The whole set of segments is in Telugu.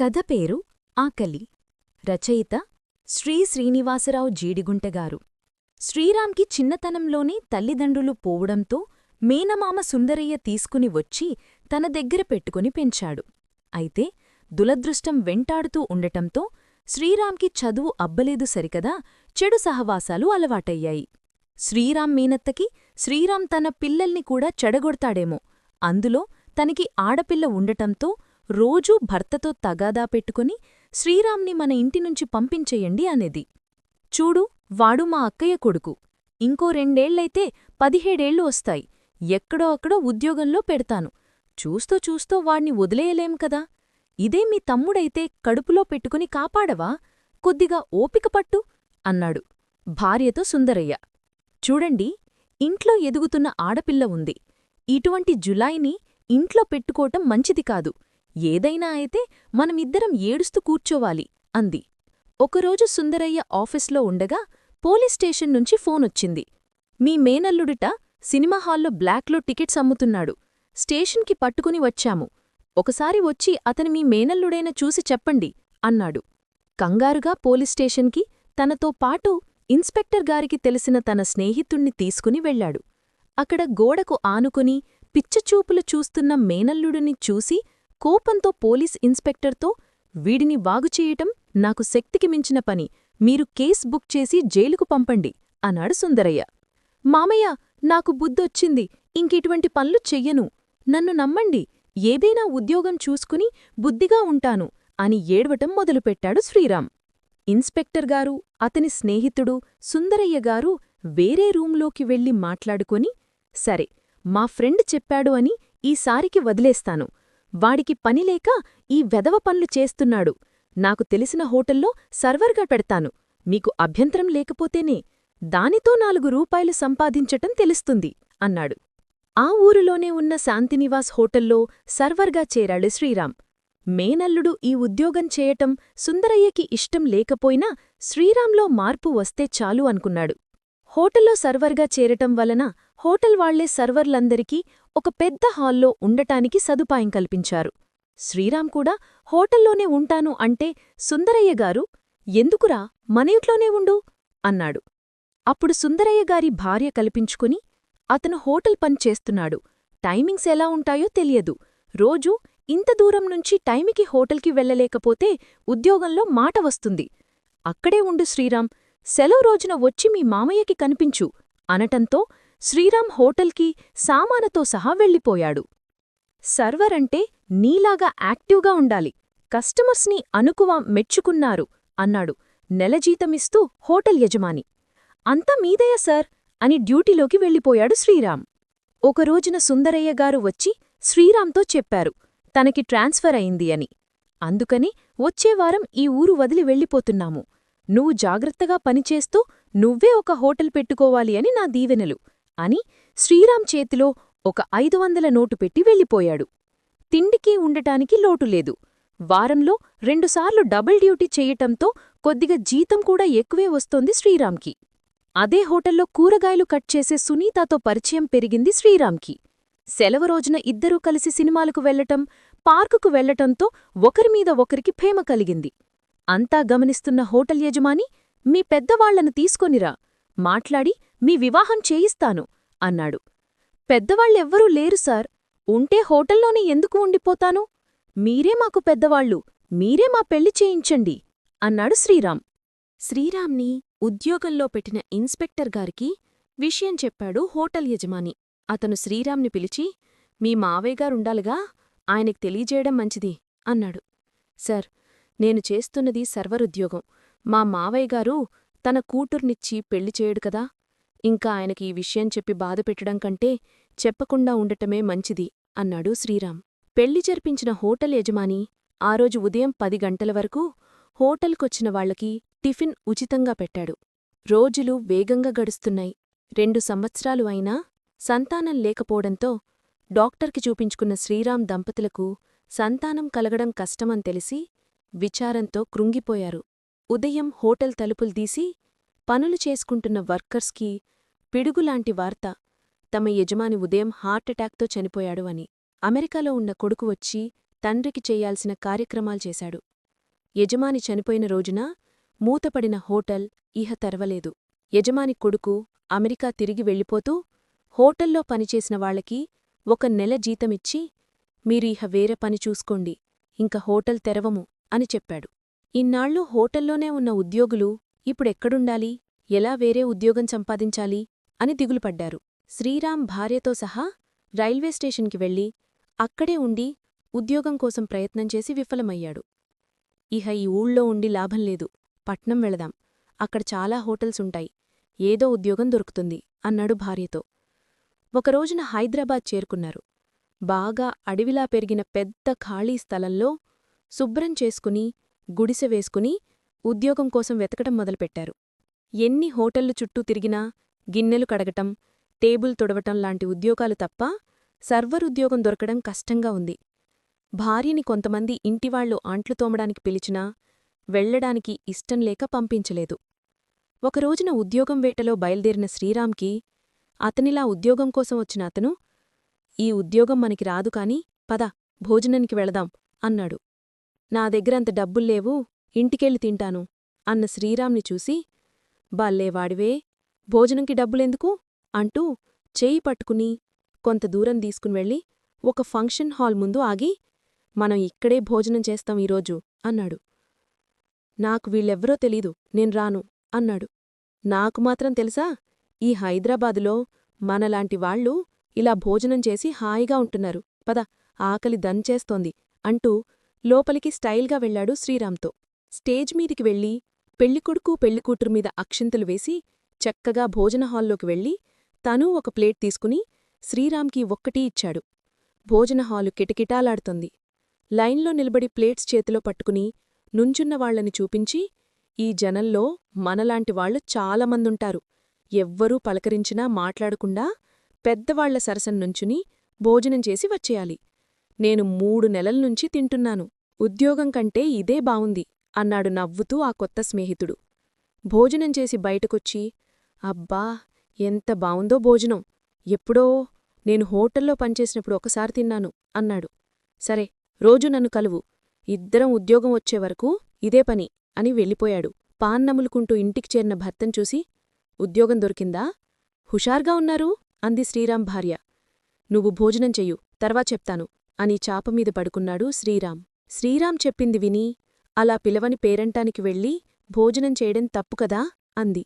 కథ పేరు ఆకలి. రచయిత శ్రీ శ్రీనివాసరావు జీడిగుంటగారు శ్రీరామ్కి చిన్నతనంలోనే తల్లిదండ్రులు పోవడంతో మేనమామ సుందరయ్య తీసుకుని వచ్చి తన దగ్గర పెట్టుకుని పెంచాడు. అయితే దులదృష్టం వెంటాడుతూ ఉండటంతో శ్రీరామ్కి చదువు అబ్బలేదు సరికదా చెడు సహవాసాలు అలవాటయ్యాయి. శ్రీరామ్ మీనత్తకి శ్రీరామ్ తన పిల్లల్ని కూడా చెడగొడతాడేమో. అందులో తనకి ఆడపిల్ల ఉండటంతో రోజూ భర్తతో తగాదా పెట్టుకుని శ్రీరామ్ని మన ఇంటినుంచి పంపించేయండి అనేది. చూడు వాడు మా అక్కయ్య కొడుకు. ఇంకో రెండేళ్ళైతే పదిహేడేళ్ళు వస్తాయి. ఎక్కడో అక్కడో ఉద్యోగంలో పెడతాను. చూస్తూ చూస్తూ వాణ్ణి వదిలేయలేం కదా? ఇదే మీ తమ్ముడైతే కడుపులో పెట్టుకుని కాపాడవా? కొద్దిగా ఓపిక పట్టు అన్నాడు భార్యతో సుందరయ్య. చూడండి ఇంట్లో ఎదుగుతున్న ఆడపిల్ల ఉంది. ఇటువంటి జులాయిని ఇంట్లో పెట్టుకోవటం మంచిది కాదు. ఏదైనా అయితే మనమిద్దరం ఏడుస్తూ కూర్చోవాలి అంది. ఒకరోజు సుందరయ్య ఆఫీస్లో ఉండగా పోలీస్ స్టేషన్ నుంచి ఫోనొచ్చింది మీ మేనల్లుడిట సినిమా హాల్లో బ్లాక్లో టికెట్స్ అమ్ముతున్నాడు. స్టేషన్కి పట్టుకుని వచ్చాము. ఒకసారి వచ్చి అతని మీ మేనల్లుడైన చూసి చెప్పండి అన్నాడు. కంగారుగా పోలీస్ స్టేషన్కి తనతో పాటు ఇన్స్పెక్టర్ గారికి తెలిసిన తన స్నేహితుణ్ణి తీసుకుని వెళ్ళాడు అక్కడ గోడకు ఆనుకుని పిచ్చచూపులు చూస్తున్న మేనల్లుడిని చూసి కోపంతో పోలీస్ ఇన్స్పెక్టర్తో వీడిని బాగుచేయటం నాకు శక్తికి మించిన పని. మీరు కేస్ బుక్ చేసి జైలుకు పంపండి అన్నాడు సుందరయ్య. మామయ్య నాకు బుద్ధొచ్చింది. ఇంకిటువంటి పనులు చెయ్యను. నన్ను నమ్మండి. ఏదైనా ఉద్యోగం చూసుకుని బుద్ధిగా ఉంటాను అని ఏడవటం మొదలుపెట్టాడు శ్రీరామ్. ఇన్స్పెక్టర్ గారు అతని స్నేహితుడు సుందరయ్య గారు వేరే రూంలోకి వెళ్ళి మాట్లాడుకొని సరే మా ఫ్రెండ్ చెప్పాడు అని ఈసారికి వదిలేస్తాను. వాడికి పనిలేక ఈ వెదవ పనులు చేస్తున్నాడు. నాకు తెలిసిన హోటల్లో సర్వర్గా పెడతాను. మీకు అభ్యంతరం లేకపోతేనే దానితో నాలుగు రూపాయలు సంపాదించటం తెలుస్తుంది అన్నాడు. ఆ ఊరులోనే ఉన్న శాంతినివాస్ హోటల్లో సర్వర్గా చేరాడు శ్రీరామ్. మేనల్లుడు ఈ ఉద్యోగం చేయటం సుందరయ్యకి ఇష్టం లేకపోయినా శ్రీరాంలో మార్పు వస్తే చాలు అనుకున్నాడు. హోటల్లో సర్వర్గా చేరటం వలన హోటల్ వాళ్ళే సర్వర్లందరికీ ఒక పెద్ద హాల్లో ఉండటానికి సదుపాయం కల్పించారు. శ్రీరామ్ కూడా హోటల్లోనే ఉంటాను అంటే సుందరయ్య గారు ఎందుకురా? మన ఇంట్లోనే ఉండు అన్నాడు. అప్పుడు సుందరయ్య గారి భార్య కల్పించుకుని అతను హోటల్ పని చేస్తున్నాడు. టైమింగ్స్ ఎలా ఉంటాయో తెలియదు. రోజూ ఇంత దూరం నుంచి టైమికి హోటల్కి వెళ్ళలేకపోతే ఉద్యోగంలో మాట వస్తుంది. అక్కడే ఉండు శ్రీరామ్ సెలవు రోజున వచ్చి మీ మామయ్యకి కనిపించు అనటంతో శ్రీరామ్ హోటల్కి సామానతో సహా వెళ్ళిపోయాడు. సర్వర్ అంటే నీలాగా యాక్టివ్గా ఉండాలి. కస్టమర్స్ని అనుకువ మెచ్చుకున్నారు అన్నాడు నెలజీతమిస్తూ హోటల్ యజమాని. అంతా మీదయ సార్? అని డ్యూటీలోకి వెళ్ళిపోయాడు శ్రీరామ్. ఒకరోజున సుందరయ్య గారు వచ్చి శ్రీరామ్తో చెప్పారు తనకి ట్రాన్స్ఫర్ అయింది అని. అందుకని వచ్చేవారం ఈ ఊరు వదిలి వెళ్ళిపోతున్నాము. నువ్వు జాగ్రత్తగా పనిచేస్తూ నువ్వే ఒక హోటల్ పెట్టుకోవాలి అని నా దీవెనలు. అని శ్రీరామ్ చేతిలో ఒక ఐదు వందల నోటు పెట్టి వెళ్ళిపోయాడు. తిండికి ఉండటానికి లోటులేదు వారంలో రెండుసార్లు డబుల్ డ్యూటీ చెయ్యటంతో కొద్దిగా జీతం కూడా ఎక్కువే వస్తోంది శ్రీరామ్కి. అదే హోటల్లో కూరగాయలు కట్ చేసే సునీతాతో పరిచయం పెరిగింది శ్రీరామ్కి. సెలవు రోజున ఇద్దరూ కలిసి సినిమాలకు వెళ్ళటం పార్కుకు వెళ్ళటంతో ఒకరిమీద ఒకరికి ప్రేమ కలిగింది. అంతా గమనిస్తున్న హోటల్ యజమాని మీ పెద్దవాళ్ళను తీసుకొనిరా. మాట్లాడి మీ వివాహం చేయిస్తాను అన్నాడు. పెద్దవాళ్ళెవ్వరూ లేరు సార్. ఉంటే హోటల్లోనే ఎందుకు ఉండిపోతాను? మీరే మాకు పెద్దవాళ్ళు మీరే మా పెళ్ళి చేయించండి అన్నాడు శ్రీరామ్. శ్రీరామ్ని ఉద్యోగంలో పెట్టిన ఇన్స్పెక్టర్ గారికి విషయం చెప్పాడు హోటల్ యజమాని. అతను శ్రీరామ్ని పిలిచి మీ మావయ్యగారుండాలిగా ఆయనకు తెలియజేయడం మంచిది అన్నాడు. సార్ నేను చేస్తున్నది సర్వరుద్యోగం మా మావయ్యగారు తన కూతుర్నిచ్చి పెళ్ళి చేయడు కదా ఇంకా ఆయనకి ఈ విషయం చెప్పి బాధపెట్టడం కంటే చెప్పకుండా ఉండటమే మంచిది అన్నాడు శ్రీరామ్. పెళ్ళి జరిపించిన హోటల్ యజమాని ఆ రోజు ఉదయం పది గంటల వరకు హోటల్కొచ్చిన వాళ్ళకి టిఫిన్ ఉచితంగా పెట్టాడు. రోజులు వేగంగా గడుస్తున్నాయి. రెండు సంవత్సరాలు అయినా సంతానం లేకపోవడంతో డాక్టర్కి చూపించుకున్న శ్రీరామ్ దంపతులకు సంతానం కలగడం కష్టమని తెలిసి విచారంతో కృంగిపోయారు. ఉదయం హోటల్ తలుపులు తీసి పనులు చేసుకుంటున్న వర్కర్స్కి పిడుగులాంటి వార్త. తమ యజమాని ఉదయం హార్ట్అటాక్తో చనిపోయాడు అని. అమెరికాలో ఉన్న కొడుకు వచ్చి తండ్రికి చేయాల్సిన కార్యక్రమాలు చేశాడు. యజమాని చనిపోయిన రోజున మూతపడిన హోటల్ ఇహ తెరవలేదు. యజమాని కొడుకు అమెరికా తిరిగి వెళ్ళిపోతూ హోటల్లో పనిచేసిన వాళ్ళకి ఒక నెల జీతమిచ్చి మీరు ఇహ వేరే పని చూసుకోండి ఇంక హోటల్ తెరవము అని చెప్పాడు. ఇన్నాళ్ళు హోటల్లోనే ఉన్న ఉద్యోగులు ఇప్పుడెక్కడుండాలి? ఎలా వేరే ఉద్యోగం సంపాదించాలి? అని దిగులుపడ్డారు. శ్రీరాం భార్యతో సహా రైల్వే స్టేషన్కి వెళ్ళి అక్కడే ఉండి ఉద్యోగం కోసం ప్రయత్నం చేసి విఫలమయ్యాడు. ఇహ ఈ ఊళ్ళో ఉండి లాభం లేదు. పట్నం వెళదాం. అక్కడ చాలా హోటల్స్ ఉంటాయి. ఏదో ఉద్యోగం దొరుకుతుంది అన్నాడు భార్యతో. ఒకరోజున హైదరాబాద్ చేరుకున్నారు. బాగా అడవిలా పెరిగిన పెద్ద ఖాళీ స్థలంలో శుభ్రం చేసుకుని గుడిసె వేసుకుని ఉద్యోగం కోసం వెతకటం మొదలుపెట్టారు. ఎన్ని హోటళ్ళు చుట్టూ తిరిగినా గిన్నెలు కడగటం టేబుల్ తుడవటం లాంటి ఉద్యోగాలు తప్ప సర్వరుద్యోగం దొరకడం కష్టంగా ఉంది. భార్యని కొంతమంది ఇంటివాళ్ళు ఆంట్లు తోమడానికి పిలిచినా వెళ్ళడానికి ఇష్టంలేక పంపించలేదు. ఒకరోజున ఉద్యోగం వేటలో బయల్దేరిన శ్రీరాంకి అతనిలా ఉద్యోగం కోసం వచ్చిన అతను ఈ ఉద్యోగం మనకి రాదు కాని పద భోజనానికి వెళదాం అన్నాడు. నా దగ్గరంత డబ్బుల్లేవు ఇంటికెళ్ళి తింటాను అన్న శ్రీరాంని చూసి బాల్లేవాడివే భోజనంకి డబ్బులెందుకు? అంటూ చేయి పట్టుకుని కొంత దూరం తీసుకునివెళ్ళి ఒక ఫంక్షన్ హాల్ ముందు ఆగి మనం ఇక్కడే భోజనం చేస్తాం ఈరోజు అన్నాడు. నాకు వీళ్ళెవ్వరో తెలీదు నేను రాను అన్నాడు. నాకు మాత్రం తెలుసా ఈ హైదరాబాదులో మనలాంటి వాళ్ళు ఇలా భోజనం చేసి హాయిగా ఉంటున్నారు. పద ఆకలి దంచేస్తోంది అంటూ లోపలికి స్టైల్గా వెళ్ళాడు శ్రీరాంతో స్టేజ్ మీదికి వెళ్ళి పెళ్ళికొడుకు పెళ్ళికూతురు మీద అక్షింతలు వేసి చక్కగా భోజన హాల్లోకి వెళ్ళి తనూ ఒక ప్లేట్ తీసుకుని శ్రీరామ్కి ఒక్కటీ ఇచ్చాడు. భోజన హాలు కిటకిటాలాడుతోంది. లైన్లో నిలబడి ప్లేట్స్ చేతిలో పట్టుకుని నుంచున్నవాళ్ళని చూపించి ఈ జనంలో మనలాంటి వాళ్ళు చాలామందుంటారు. ఎవ్వరూ పలకరించినా మాట్లాడకుండా పెద్దవాళ్ళ సరసన్ నుంచుని భోజనం చేసి వచ్చేయాలి. నేను మూడు నెలల్నుంచి తింటున్నాను. ఉద్యోగం కంటే ఇదే బావుంది. అన్నాడు నవ్వుతూ ఆ కొత్త స్నేహితుడు. భోజనం చేసి బయటకొచ్చి అబ్బా ఎంత బావుందో భోజనం. ఎప్పుడో నేను హోటల్లో పనిచేసినప్పుడు ఒకసారి తిన్నాను అన్నాడు. సరే రోజు నన్ను కలువు. ఇద్దరం ఉద్యోగం వచ్చేవరకు ఇదే పని అని వెళ్ళిపోయాడు. పాన్నములుకుంటూ ఇంటికి చేరిన భర్తను చూసి ఉద్యోగం దొరికిందా? హుషార్గా ఉన్నారు? అంది శ్రీరాం భార్య. నువ్వు భోజనం చెయ్యు తర్వా చెప్తాను అని చాపమీద పడుకున్నాడు శ్రీరాం శ్రీరాం చెప్పింది విని అలా పిలవని పేరంటానికి వెళ్ళి భోజనం చేయడం తప్పు కదా అంది.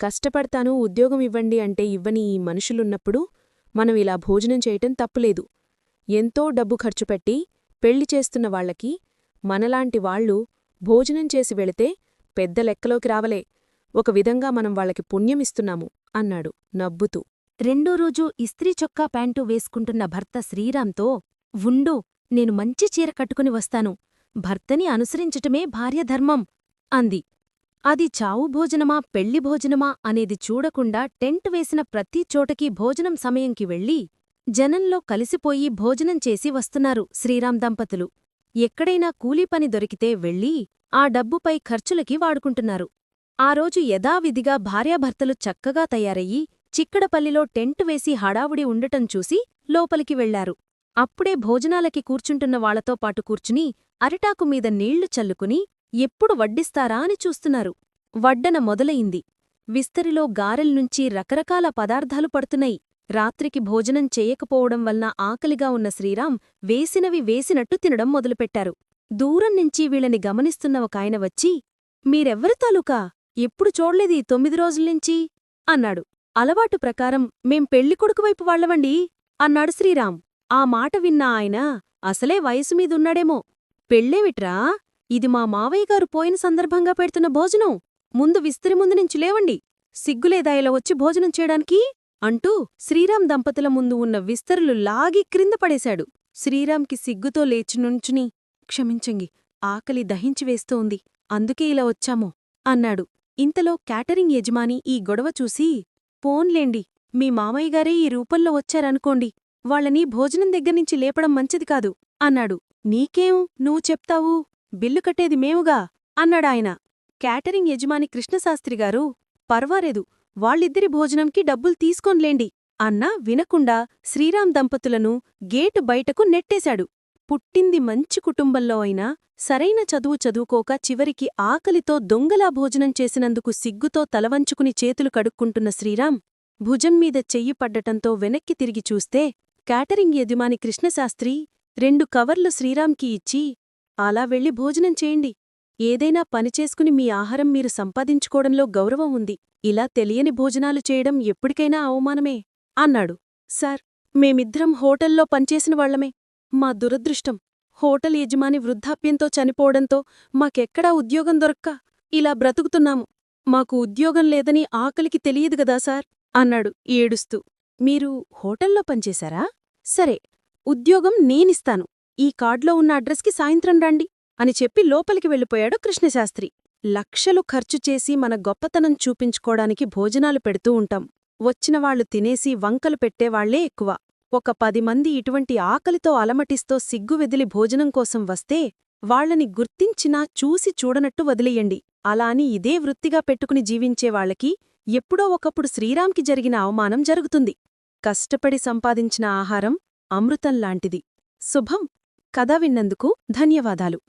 కష్టపడతాను ఉద్యోగం ఇవ్వండి అంటే ఇవ్వని ఈ మనుషులున్నప్పుడు మనం ఇలా భోజనం చేయటం తప్పులేదు. ఎంతో డబ్బు ఖర్చుపెట్టి పెళ్ళి చేస్తున్న వాళ్ళకి మనలాంటి వాళ్ళు భోజనం చేసి వెళితే పెద్ద లెక్కలోకి రావలే. ఒక విధంగా మనం వాళ్ళకి పుణ్యమిస్తున్నాము అన్నాడు నవ్వుతూ. రెండో రోజు ఇస్త్రీ చొక్కా ప్యాంటు వేసుకుంటున్న భర్త శ్రీరాంతో ఉండు నేను మంచి చీర కట్టుకుని వస్తాను. భర్తని అనుసరించటమే భార్యధర్మం అంది. అది చావు భోజనమా పెళ్ళి భోజనమా అనేది చూడకుండా టెంట్ వేసిన ప్రతి చోటకీ భోజనం సమయంకి వెళ్ళి జనంలో కలిసిపోయి భోజనం చేసి వస్తున్నారు శ్రీరాం దంపతులు. ఎక్కడైనా కూలీపని దొరికితే వెళ్ళి ఆ డబ్బుపై ఖర్చులకి వాడుకుంటున్నారు. ఆ రోజు యథావిధిగా భార్యాభర్తలు చక్కగా తయారయ్యి చిక్కడపల్లిలో టెంట్ వేసి హడావుడి ఉండటం చూసి లోపలికి వెళ్ళారు. అప్పుడే భోజనాలకి కూర్చుంటున్న వాళ్ళతో పాటు కూర్చుని అరిటాకు మీద నీళ్ళు చల్లుకుని ఎప్పుడు వడ్డిస్తారా అని చూస్తున్నారు. వడ్డన మొదలయింది విస్తరిలో గారెల్నుంచి రకరకాల పదార్థాలు పడుతున్నాయి. రాత్రికి భోజనం చేయకపోవడం వలన ఆకలిగా ఉన్న శ్రీరాం వేసినవి వేసినట్టు తినడం మొదలుపెట్టారు. దూరం నుంచి వీళ్ళని గమనిస్తున్న ఒకాయన వచ్చి మీరెవ్వరు తాలూకా? ఎప్పుడు చూడలేదీ తొమ్మిది రోజుల్నించి అన్నాడు. అలవాటు ప్రకారం మేం పెళ్ళికొడుకు వైపు వాళ్ళవండి అన్నాడు శ్రీరాం ఆ మాట విన్న ఆయన అసలే వయసు మీదున్నాడేమో. పెళ్ళేమిట్రా ఇది మా మావయ్యగారు పోయిన సందర్భంగా పెడుతున్న భోజనం. ముందు విస్తరి ముందు నుంచి లేవండి. సిగ్గులేదా ఇలా వచ్చి భోజనం చేయడానికి? అంటూ శ్రీరాం దంపతుల ముందు ఉన్న విస్తరులు లాగి క్రింద పడేశాడు. శ్రీరామ్కి సిగ్గుతో లేచి నుంచుని క్షమించంగి ఆకలి దహించివేస్తోంది అందుకే ఇలా వచ్చాము అన్నాడు. ఇంతలో క్యాటరింగ్ యజమాని ఈ గొడవ చూసి పోన్లేండి మీ మామయ్యగారే ఈ రూపంలో వచ్చారనుకోండి. వాళ్ళని భోజనం దగ్గర్నించి లేపడం మంచిది కాదు. అన్నాడు. నీకేం? నువ్వు చెప్తావు? బిల్లు కట్టేది మేముగా? అన్నాడాయన క్యాటరింగ్ యజమాని కృష్ణశాస్త్రిగారు పర్వాలేదు. వాళ్ళిద్దరి భోజనంకి డబ్బులు తీసుకోన్లేండి అన్నా వినకుండా శ్రీరాం దంపతులను గేటు బయటకు నెట్టేశాడు. పుట్టింది మంచి కుటుంబంలో అయినా సరైన చదువు చదువుకోక చివరికి ఆకలితో దొంగలా భోజనం చేసినందుకు సిగ్గుతో తలవంచుకుని చేతులు కడుక్కుంటున్న శ్రీరాం భుజంమీద చెయ్యి పడ్డటంతో వెనక్కి తిరిగి చూస్తే క్యాటరింగ్ యజమాని కృష్ణశాస్త్రి రెండు కవర్లు శ్రీరామ్కి ఇచ్చి అలా వెళ్ళి భోజనం చేయండి. ఏదైనా పనిచేసుకుని మీ ఆహారం మీరు సంపాదించుకోవడంలో గౌరవం ఉంది. ఇలా తెలియని భోజనాలు చేయడం ఎప్పటికైనా అవమానమే అన్నాడు. సార్ మేమిద్దరం హోటల్లో పనిచేసిన వాళ్ళమే మా దురదృష్టం హోటల్ యజమాని వృద్ధాప్యంతో చనిపోవడంతో మాకెక్కడా ఉద్యోగం దొరక్క. ఇలా బ్రతుకుతున్నాము. మాకు ఉద్యోగం లేదని ఆకలికి తెలియదు గదా సార్ అన్నాడు ఏడుస్తూ. మీరు హోటల్లో పనిచేశారా? సరే ఉద్యోగం నేనిస్తాను. ఈ కార్డ్లో ఉన్న అడ్రస్కి సాయంత్రం రండి అని చెప్పి లోపలికి వెళ్ళిపోయాడు కృష్ణశాస్త్రి. లక్షలు ఖర్చు చేసి మన గొప్పతనం చూపించుకోడానికి భోజనాలు పెడుతూ ఉంటాం. వచ్చినవాళ్ళు తినేసి వంకలు పెట్టేవాళ్ళే ఎక్కువ. ఒక పది మంది ఇటువంటి ఆకలితో అలమటిస్తో సిగ్గు వెదిలి భోజనం కోసం వస్తే వాళ్ళని గుర్తించినా చూసి చూడనట్టు వదిలేయండి. అలా అని ఇదే వృత్తిగా పెట్టుకుని జీవించేవాళ్ళకి ఎప్పుడో ఒకప్పుడు శ్రీరాంకి జరిగిన అవమానం జరుగుతుంది. కష్టపడి సంపాదించిన ఆహారం అమృతంలాంటిది శుభం. కథ విన్నందుకు ధన్యవాదాలు.